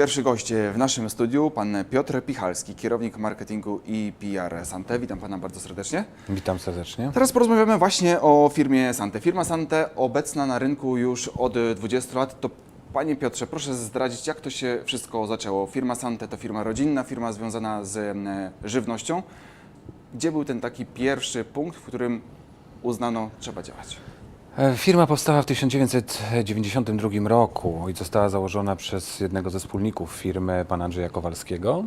Pierwszy gość w naszym studiu, pan Piotr Pichalski, kierownik marketingu i PR Sante. Witam pana bardzo serdecznie. Witam serdecznie. Teraz porozmawiamy właśnie o firmie Sante. Firma Sante obecna na rynku już od 20 lat. To panie Piotrze, proszę zdradzić, jak to się wszystko zaczęło. Firma Sante to firma rodzinna, firma związana z żywnością. Gdzie był ten taki pierwszy punkt, w którym uznano, trzeba działać? E, Firma powstała w 1992 roku i została założona przez jednego ze wspólników firmy, pana Andrzeja Kowalskiego.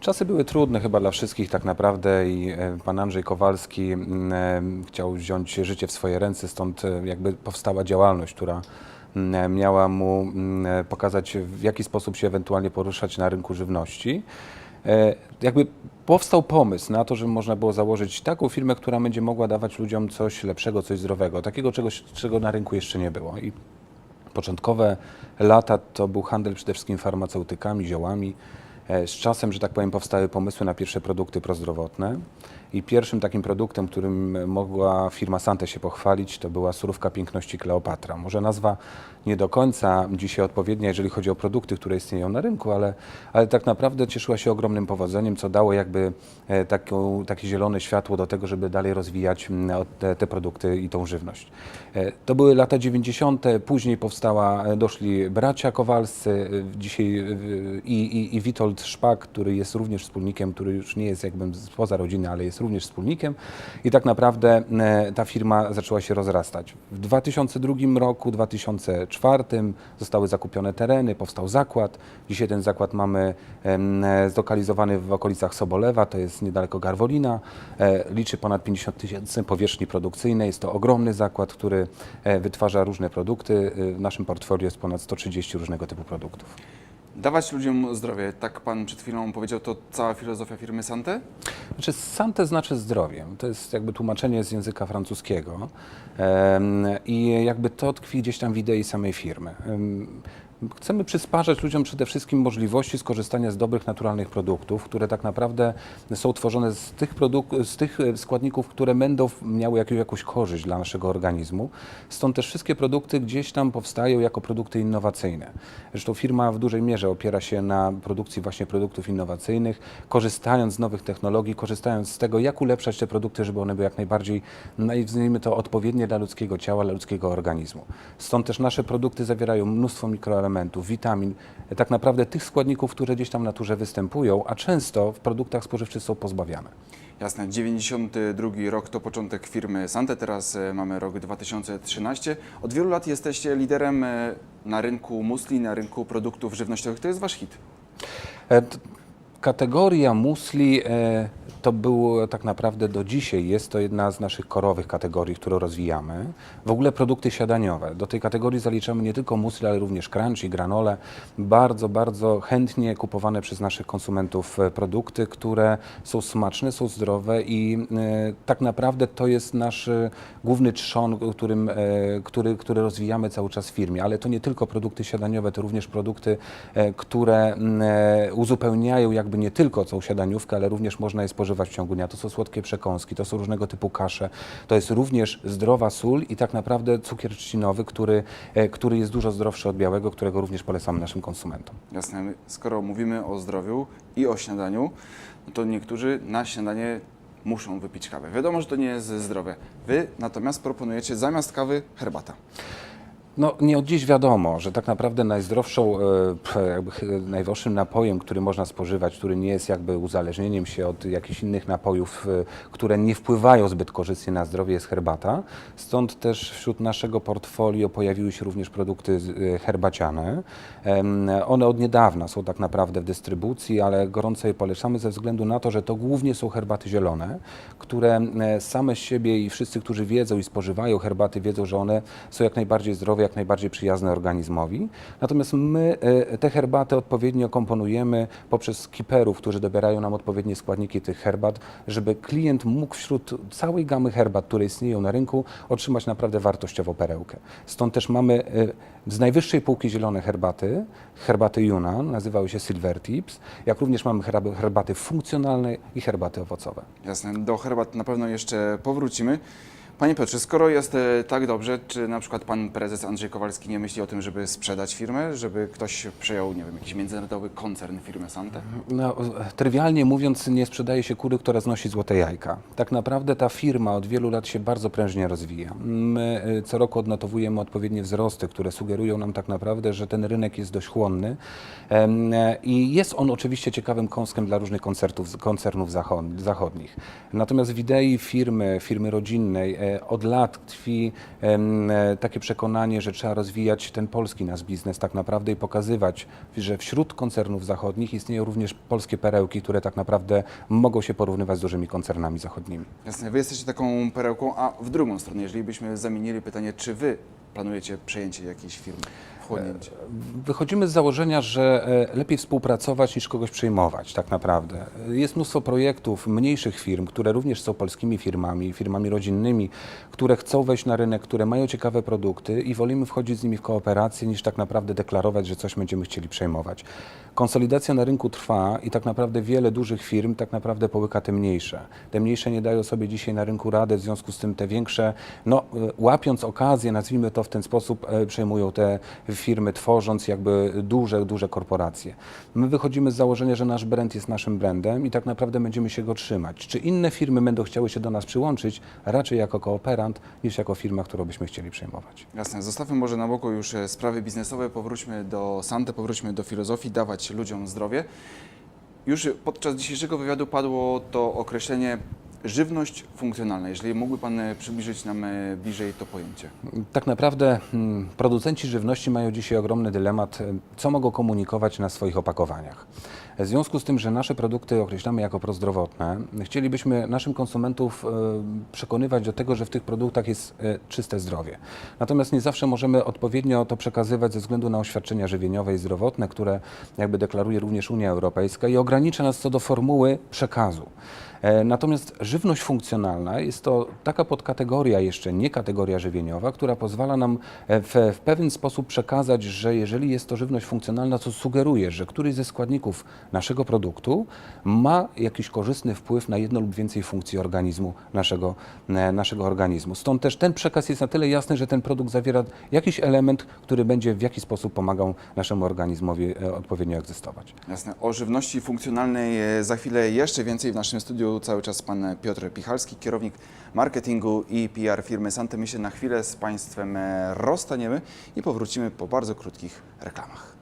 Czasy były trudne chyba dla wszystkich tak naprawdę i e, pan Andrzej Kowalski e, chciał wziąć życie w swoje ręce, stąd jakby powstała działalność, która miała mu pokazać w jaki sposób się ewentualnie poruszać na rynku żywności. E, Jakby powstał pomysł na to, żeby można było założyć taką firmę, która będzie mogła dawać ludziom coś lepszego, coś zdrowego, takiego czegoś, czego na rynku jeszcze nie było. I początkowe lata to był handel przede wszystkim farmaceutykami, ziołami. E, Z czasem, że tak powiem, powstały pomysły na pierwsze produkty prozdrowotne. I pierwszym takim produktem, którym mogła firma Sante się pochwalić, to była surówka piękności Kleopatra. Może nazwa nie do końca dzisiaj odpowiednia, jeżeli chodzi o produkty, które istnieją na rynku, ale, ale tak naprawdę cieszyła się ogromnym powodzeniem, co dało jakby e, taką, takie zielone światło do tego, żeby dalej rozwijać te, te produkty i tą żywność. E, To były lata 90., później powstała, doszli bracia Kowalscy, dzisiaj i, i, i Witold Szpak, który jest również wspólnikiem, który już nie jest jakby spoza rodziny, ale jest również wspólnikiem i tak naprawdę e, ta firma zaczęła się rozrastać. W 2002 roku, 2004 zostały zakupione tereny, powstał zakład. Dzisiaj ten zakład mamy e, zlokalizowany w okolicach Sobolewa, to jest niedaleko Garwolina. E, Liczy ponad 50 tysięcy powierzchni produkcyjnej. Jest to ogromny zakład, który wytwarza różne produkty. W naszym portfolio jest ponad 130 różnego typu produktów. Dawać ludziom zdrowie, tak pan przed chwilą powiedział, to cała filozofia firmy Sante? Znaczy, sante znaczy zdrowie. To jest jakby tłumaczenie z języka francuskiego i jakby to tkwi gdzieś tam w idei samej firmy. Em, Chcemy przysparzać ludziom przede wszystkim możliwości skorzystania z dobrych, naturalnych produktów, które tak naprawdę są tworzone z tych, z tych e, składników, które będą miały jakąś, korzyść dla naszego organizmu. Stąd też wszystkie produkty gdzieś tam powstają jako produkty innowacyjne. Zresztą firma w dużej mierze opiera się na produkcji właśnie produktów innowacyjnych, korzystając z nowych technologii, korzystając z tego, jak ulepszać te produkty, żeby one były jak najbardziej, nazwijmy to, odpowiednie dla ludzkiego ciała, dla ludzkiego organizmu. Stąd też nasze produkty zawierają mnóstwo mikroelementów, witamin, tak naprawdę tych składników, które gdzieś tam w naturze występują, a często w produktach spożywczych są pozbawiane. Jasne, 92 rok to początek firmy Sante, teraz e, mamy rok 2013. Od wielu lat jesteście liderem e, na rynku musli, na rynku produktów żywnościowych. To jest wasz hit. Kategoria musli e, to było tak naprawdę do dzisiaj jest to jedna z naszych korowych kategorii, którą rozwijamy. W ogóle produkty siadaniowe. Do tej kategorii zaliczamy nie tylko musli, ale również crunch i granole. Bardzo, bardzo chętnie kupowane przez naszych konsumentów e, produkty, które są smaczne, są zdrowe i e, tak naprawdę to jest nasz główny trzon, którym, który, który rozwijamy cały czas w firmie. Ale to nie tylko produkty siadaniowe, to również produkty, które mm, uzupełniają jakby nie tylko tą siadaniówkę, ale również można je spożywać w ciągu dnia. To są słodkie przekąski, to są różnego typu kasze, to jest również zdrowa sól i tak naprawdę cukier trzcinowy, który, e, który jest dużo zdrowszy od białego, którego również polecamy naszym konsumentom. Jasne, skoro mówimy o zdrowiu i o śniadaniu, no to niektórzy na śniadanie muszą wypić kawę. Wiadomo, że to nie jest zdrowe. Wy natomiast proponujecie zamiast kawy herbata. No, nie od dziś wiadomo, że tak naprawdę najzdrowszą, e, jakby, najzdrowszym napojem, który można spożywać, który nie jest jakby uzależnieniem się od jakichś innych napojów, e, które nie wpływają zbyt korzystnie na zdrowie, jest herbata. Stąd też wśród naszego portfolio pojawiły się również produkty e, herbaciane. One od niedawna są tak naprawdę w dystrybucji, ale gorąco je polecamy ze względu na to, że to głównie są herbaty zielone, które same z siebie i wszyscy, którzy wiedzą i spożywają herbaty, wiedzą, że one są jak najbardziej zdrowe, jak najbardziej przyjazne organizmowi. Natomiast my e, te herbaty odpowiednio komponujemy poprzez skiperów, którzy dobierają nam odpowiednie składniki tych herbat, żeby klient mógł wśród całej gamy herbat, które istnieją na rynku, otrzymać naprawdę wartościową perełkę. Stąd też mamy e, z najwyższej półki zielone herbaty, herbaty Yunnan, nazywały się Silver Tips, jak również mamy herb- herbaty funkcjonalne i herbaty owocowe. Jasne, do herbat na pewno jeszcze powrócimy. Panie Piotrze, skoro jest e, tak dobrze, czy na przykład pan prezes Andrzej Kowalski nie myśli o tym, żeby sprzedać firmę, żeby ktoś przejął, nie wiem, jakiś międzynarodowy koncern firmy Sante? No, trywialnie mówiąc, nie sprzedaje się kury, która znosi złote jajka. Tak naprawdę ta firma od wielu lat się bardzo prężnie rozwija. My y, co roku odnotowujemy odpowiednie wzrosty, które sugerują nam tak naprawdę, że ten rynek jest dość chłonny e, i jest on oczywiście ciekawym kąskiem dla różnych koncertów, koncernów zachod- zachodnich. Natomiast w idei firmy, firmy rodzinnej e, od lat tkwi e, takie przekonanie, że trzeba rozwijać ten polski nasz biznes tak naprawdę i pokazywać, że wśród koncernów zachodnich istnieją również polskie perełki, które tak naprawdę mogą się porównywać z dużymi koncernami zachodnimi. Jasne, wy jesteście taką perełką, a w drugą stronę, jeżeli byśmy zamienili pytanie, czy wy planujecie przejęcie jakiejś firmy, wchłonięcie? Wychodzimy z założenia, że e, lepiej współpracować niż kogoś przejmować, tak naprawdę. Jest mnóstwo projektów mniejszych firm, które również są polskimi firmami, firmami rodzinnymi, które chcą wejść na rynek, które mają ciekawe produkty i wolimy wchodzić z nimi w kooperację, niż tak naprawdę deklarować, że coś będziemy chcieli przejmować. Konsolidacja na rynku trwa i tak naprawdę wiele dużych firm tak naprawdę połyka te mniejsze. Te mniejsze nie dają sobie dzisiaj na rynku rady, w związku z tym te większe, no, e, łapiąc okazję, nazwijmy to w ten sposób, e, przejmują te firmy, tworząc jakby duże, duże korporacje. My wychodzimy z założenia, że nasz brand jest naszym brandem i tak naprawdę będziemy się go trzymać. Czy inne firmy będą chciały się do nas przyłączyć, raczej jako kooperant, niż jako firma, którą byśmy chcieli przejmować. Jasne, zostawmy może na boku już e, sprawy biznesowe, powróćmy do Sante, powróćmy do filozofii, dawać ludziom zdrowie. Już podczas dzisiejszego wywiadu padło to określenie żywność funkcjonalna. Jeżeli mógłby Pan przybliżyć nam e, bliżej to pojęcie. Tak naprawdę mm, producenci żywności mają dzisiaj ogromny dylemat, e, co mogą komunikować na swoich opakowaniach. W związku z tym, że nasze produkty określamy jako prozdrowotne, chcielibyśmy naszym konsumentów e, przekonywać do tego, że w tych produktach jest e, czyste zdrowie. Natomiast nie zawsze możemy odpowiednio to przekazywać ze względu na oświadczenia żywieniowe i zdrowotne, które jakby deklaruje również Unia Europejska i ogranicza nas co do formuły przekazu. E, Natomiast żywność funkcjonalna jest to taka podkategoria, jeszcze nie kategoria żywieniowa, która pozwala nam w, w pewien sposób przekazać, że jeżeli jest to żywność funkcjonalna, to sugeruje, że któryś ze składników naszego produktu ma jakiś korzystny wpływ na jedno lub więcej funkcji organizmu, naszego, e, naszego organizmu. Stąd też ten przekaz jest na tyle jasny, że ten produkt zawiera jakiś element, który będzie w jakiś sposób pomagał naszemu organizmowi e, odpowiednio egzystować. Jasne. O żywności funkcjonalnej e, za chwilę jeszcze więcej. W naszym studiu cały czas Pan Piotr Pichalski, kierownik marketingu i PR firmy Sante. My się na chwilę z Państwem rozstaniemy i powrócimy po bardzo krótkich reklamach.